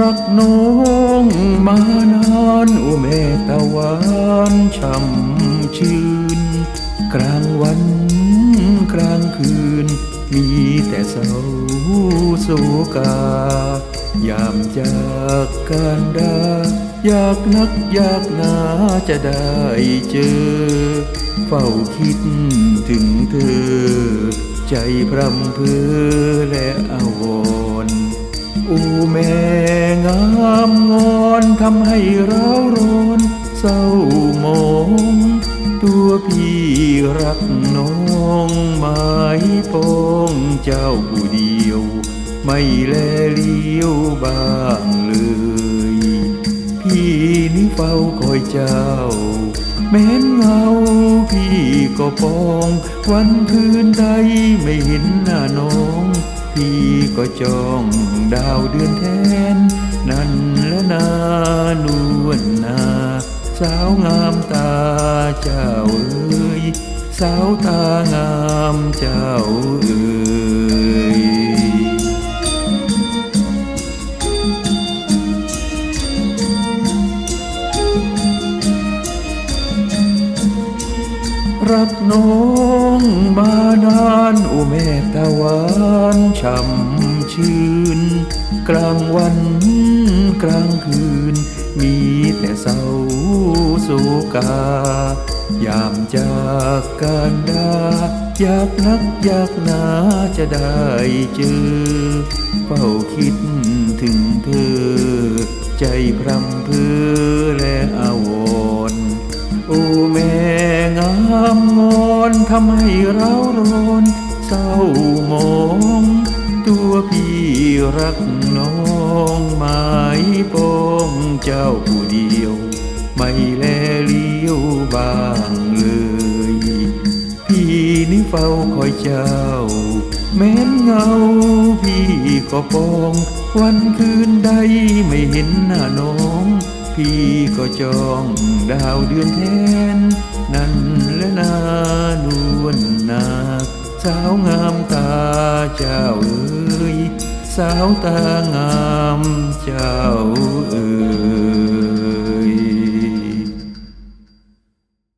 รักน้องมานานโอแม่ตะวันช่ำชื่น กลางวันกลางคืน มีแต่เศร้าโศกายามจากการดาอยากนักอยากหนาจะได้เจอ เฝ้าคิดถึงเธอ ใจพรำเพือและอาวรอ้แม่ำให้เราร้อนเศร้ามองตัวพี่รักน้องหมายปองเจ้าผู้เดียว ไม่แลเลี้ยวบ้างเลย พี่นี่เฝ้าคอยเจ้า แม้นเงาพี่ก็ปอง วันคืนใดไม่เห็นหน้าน้อง พี่ก็จ้องดาวเดือนแทนนั่น นานวลนา สาวงามตาเจ้าเอ๋ยสาวตางามเจ้าเอ๋ยรักน้องมานานโอแม่ตะวันช่ำชื่น กลางวัน กลางคืน มีแต่เศร้าโศกายามจากการดาอยากนักอยากหนาจะได้เจอเฝ้าคิดถึงเธอ ใจพรำเพอและอาวรณ์โอ้แม่งามงอนทำให้เราร้อนเศร้ามอง ตัวพี่รักน้อง องหมายปองเจ้าผู้เดียว ไม่แลเลี้ยวบางเลย พี่นี่เฝ้าคอยเจ้า แม้นเงาพี่ก็ปอง วันคืนใดไม่เห็นหน้าน้อง พี่ก็จองดาวเดือนแทน นั่นและนานวลนา สาวงามตาเจ้าเอ๋ย สาวต